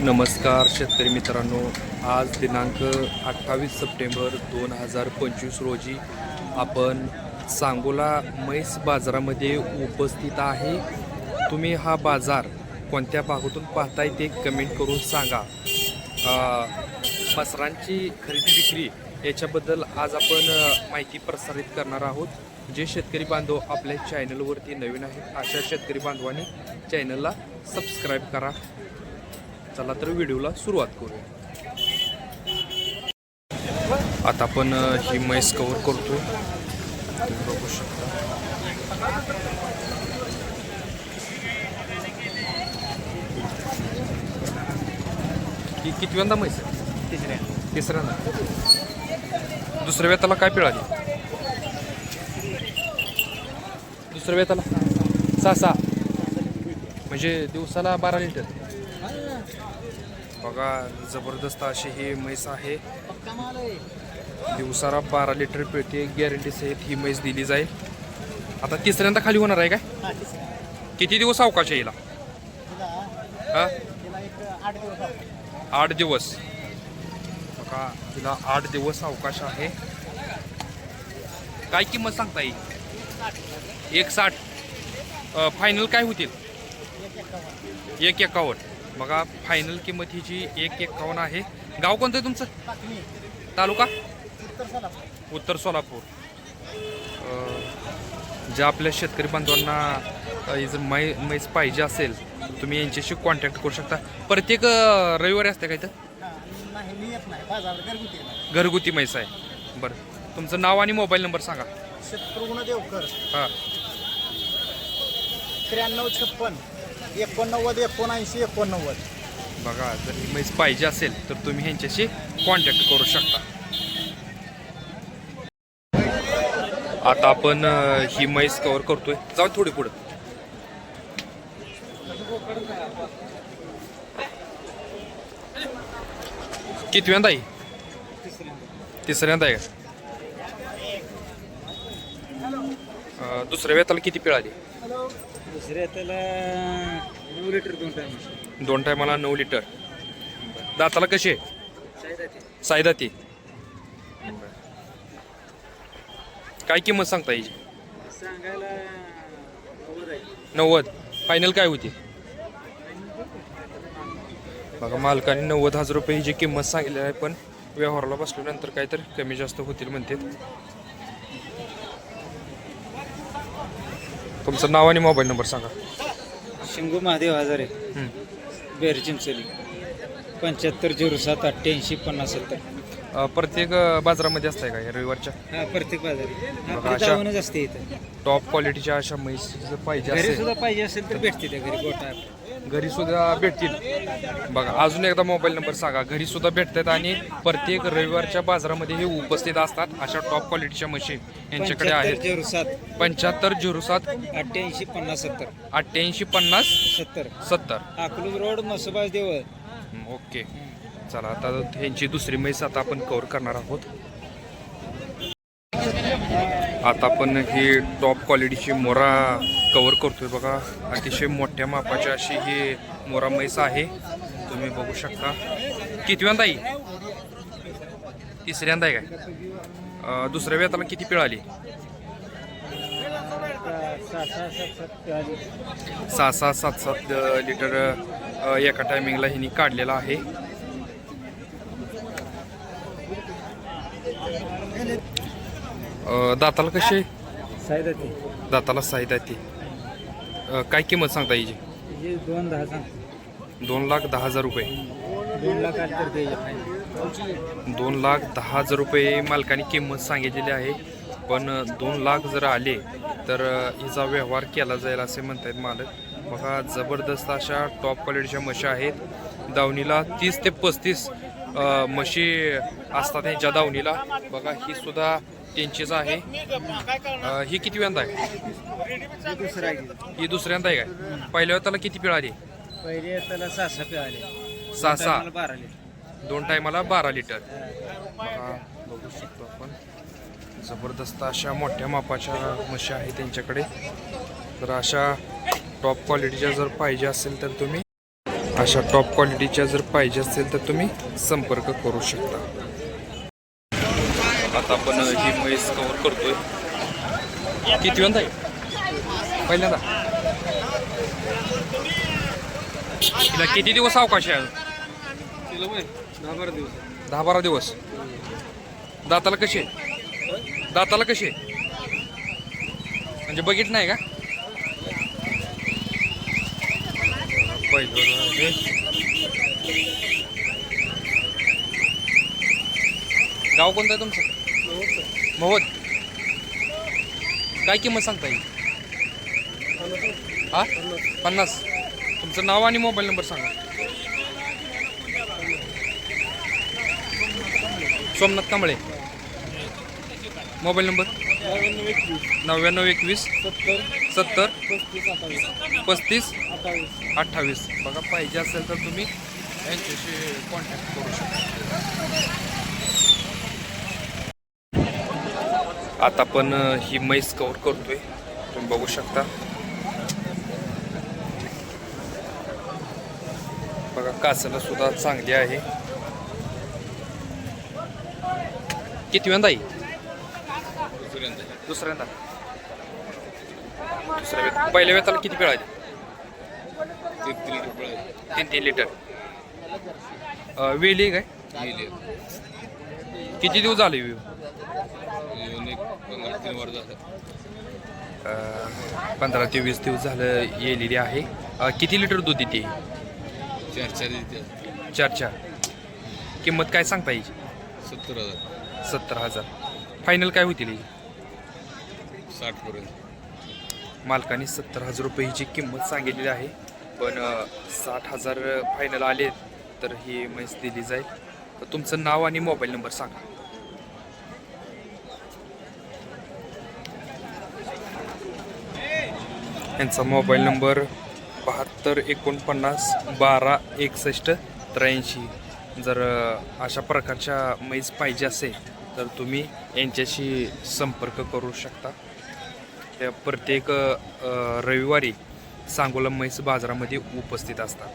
नमस्कार शेतकरी मित्रांनो. आज दिनांक अठ्ठावीस सप्टेंबर दोन हजार पंचवीस रोजी आपण सांगोला म्हैस बाजारामध्ये उपस्थित आहे. तुम्ही हा बाजार कोणत्या भागातून पाहताय ते कमेंट करून सांगा. मसरांची खरेदी विक्री याच्याबद्दल आज आपण माहिती प्रसारित करणार आहोत. जे शेतकरी बांधव आपल्या चॅनलवरती नवीन आहेत अशा शेतकरी बांधवांनी चॅनलला सबस्क्राईब करा. चला तर व्हिडिओला सुरुवात करूया. आता आपण ही मैस कवर करतो. तुम्ही बघू शकता. ही कितव्यांदा म्हैस आहे? तिसऱ्या तिसऱ्यांदा. दुसऱ्या वेताला काय पिळाली? दुसऱ्या वेताला सहा सहा. म्हणजे दिवसाला बारा लिटर. बघा जबरदस्त अशी ही म्हैस आहे. दिवसाला बारा लिटर पिळते गॅरंटी सहित ही म्हैस दिली जाईल. आता तिसऱ्यांदा खाली होणार आहे काय? किती दिवस अवकाश येईल हा? आठ दिवस बघा तिला आठ दिवस अवकाश आहे. काय किंमत सांगता येईल? एक साठ फायनल काय होतील? एक एकावन्न. बघा फायनल किंमत हिची एक एकावन्न आहे. गाव कोणतं आहे तुमचं? तालुका? उत्तर सोलापूर. ज्या आपल्या शेतकरी बांधवांना ही जर मै म्हैस पाहिजे असेल तुम्ही यांच्याशी कॉन्टॅक्ट करू शकता. प्रत्येक रविवारी असते काय तर घरगुती म्हैस आहे. बरं. तुमचं नाव आणि मोबाईल नंबर सांगा. शत्रुघ्न देवकर. हां. त्र्याण्णव छप्पन. एकोणनव्वद एकोणऐंशी एकोणनव्वद. बघा जर ही म्हैस पाहिजे असेल तर तुम्ही ह्यांच्याशी कॉन्टॅक्ट करू शकता. आता आपण अ, ही म्हैस कव्हर करतोय. जाऊ थोडी पुढं. कितव्यांदा आहे? तिसऱ्यांदा आहे का? अ, दुसऱ्या वेताला किती पिळाली? दुसऱ्या त्याला नऊ लिटर दोन टाइम दोन टायमाला नऊ लिटर दाताला कशी आहे सायदाती काय किंमत सांगता येईल सांगायला नव्वद आहे. नव्वद. फायनल काय होती? बघा मालकाने नव्वद हजार रुपये ही जी किंमत सांगितली आहे पण व्यवहाराला बसल्यानंतर काहीतरी कमी जास्त होतील म्हणते तुमचं नाव आणि मोबाईल नंबर सांगा. शिंगू महादेव हजारे. बेर चिंचोली. पंच्याहत्तर झिरो सात अठ्ठ्याऐंशी पन्नास सत्तर. अं, प्रत्येक अं, बाजारामध्ये असतंय का या रविवारच्या? हा प्रत्येक बाजारी. बघा, अशा- दावणच असते इथं. टॉप क्वालिटीच्या अशा म्हैस जर पाहिजे घरी असेल. सुद्धा पाहिजे असेल तर भेटते त्या घरी गोटा घरी सुद्धा भेटतील. बघा अजून एकदा मोबाईल नंबर सांगा. घरी सुद्धा भेटतात आणि प्रत्येक रविवारच्या बाजारामध्ये हे उपस्थित असतात अशा टॉप क्वालिटीच्या म्हशी यांच्याकडे आहेत. झिरो सात. पंच्याहत्तर झिरो सात. अठ्ठ्याऐंशी पन्नास सत्तर. अठ्ठ्याऐंशी पन्नास सत्तर. सत्तर. अकलूज रोड मसोबाज देवळ. ओके. चला आता ह्यांची दुसरी म्हैस आता आपण कव्हर करणार आहोत. आता आपण ही टॉप क्वालिटीची मोरा कव्हर करतोय बघा. अतिशय मोठ्या मापाची अशी ही मोरा म्हैस आहे. तुम्ही बघू शकता. कितव्यांदा आहे तिसऱ्यांदा आहे काय? दुसऱ्या वेताला किती पिळ आली? सहा सहा सात सात लिटर एका टायमिंगला हिनी काढलेला आहे. दाताला कसे सायदाती दाताला साहित्य काय किंमत सांगता हे दोन दहा सांग. दोन लाख दहा हजार रुपये. दोन लाख आठ तर द्यायचे दोन लाख दहा हजार रुपये मालकाने किंमत सांगितलेली आहे. पण अ, दोन लाख जर आले तर अ, हिचा व्यवहार केला जाईल असे म्हणतायत मालक. बघा जबरदस्त अशा टॉप क्वालिटीच्या म्हशी आहेत. दावणीला तीस ते पस्तीस अ, म्हशी असतात त्यांच्या दावणीला. बघा ही सुद्धा त्यांचीच आहे. अ, ही किती वेळांदा आहे? दुसरा आहे ही दुसऱ्यांदा आहे काय? पहिल्या वेळेला किती पिळ आली? पहिले त्याला सहा सहा पे आले सहा सहा बारा दोन टायमाला बारा लिटर. बघा बघू शकतो आपण. जबरदस्त अशा मोठ्या मापाच्या म्हशी आहेत त्यांच्याकडे. तर अशा टॉप क्वालिटीच्या जर पाहिजे असेल तर तुम्ही अशा टॉप क्वालिटीच्या जर पाहिजे असेल तर तुम्ही संपर्क करू शकता. आता आपण ही म्हैस कव्हर करतोय. किती वेळा आहे? पहिल्यांदा. तिला किती दिवस अवकाश आहे? दहा बारा दिवस. दहा बारा दिवस. दाताला कशी आहे? दाताला कशी आहे? म्हणजे बघित नाही का. गाव कोणतं आहे तुमचं? महोद काय किंमत सांगता येईल हा? पन्नास. तुमचं नाव आणि मोबाईल नंबर सांगा. सोमनाथ कांबळे. Mobile number? नव्याण्णव एकवीस. सत्तर. सत्तर पस्तीस. अठ्ठावीस. अठ्ठावीस बघा पाहिजे असेल तर तुम्ही यांच्याशी कॉन्टॅक्ट करू शकता. आता आपण अ, ही म्हैस कव्हर करतोय. तुम्ही बघू शकता. बघा कासला सुद्धा चांगली आहे. किती वेंदा आहे? दुसऱ्यांदा दुसऱ्या वेत पहिल्या वेताला किती पिळाली तीन तीन लिटर. वेली काय? किती दिवस झाले अ, पंधरा ते वीस दिवस झालं येलेली आहे. अ, किती लिटर दूध देते? चार चार चार चार किंमत काय सांगता येईल सत्तर हजार. सत्तर हजार. फायनल काय होतील ही? साठ पर्यंत मालकाने सत्तर हजार रुपये हिची किंमत सांगितलेली आहे. पण साठ हजार फायनल आले तर ही म्हैस दिली जाईल. तर तुमचं नाव आणि मोबाईल नंबर सांगा. यांचा मोबाईल नंबर बहात्तर एकोणपन्नास बारा एकसष्ट त्र्याऐंशी. जर अशा प्रकारच्या म्हैस पाहिजे असेल तर तुम्ही यांच्याशी संपर्क करू शकता. त्या प्रत्येक रविवारी सांगोला म्हैस बाजारामध्ये उपस्थित असतात.